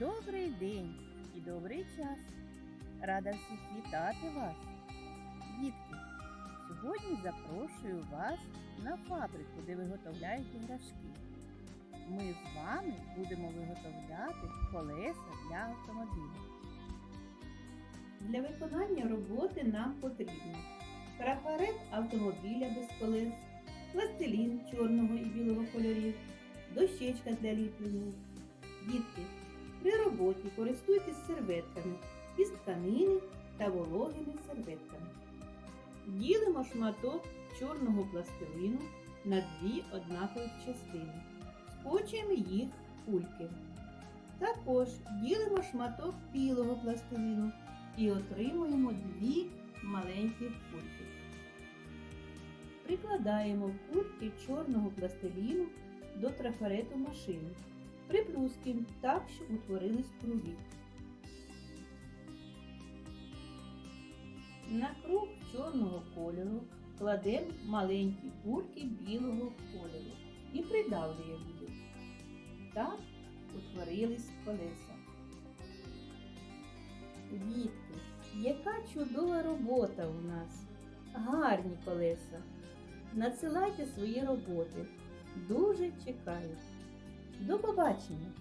Добрий день і добрий час. Рада всіх вітати вас. Дітки, сьогодні запрошую вас на фабрику, де виготовляють іграшки. Ми з вами будемо виготовляти колеса для автомобіля. Для виконання роботи нам потрібно трафарет автомобіля без колес, пластилін чорного і білого кольорів, дощечка для ліплення. Дітки, роботі користуйтесь серветками із тканини та вологими серветками. Ділимо шматок чорного пластилину на дві однакові частини. Скочуємо їх кульки. Також ділимо шматок білого пластилину і отримуємо дві маленькі кульки. Прикладаємо кульки чорного пластиліну до трафарету машини. Приплюскуємо так, щоб утворились круги. На круг чорного кольору кладемо маленькі кульки білого кольору і придавлюємо їх. Так утворились колеса. Дітки, яка чудова робота у нас! Гарні колеса! Надсилайте свої роботи. Дуже чекаю. До побачення!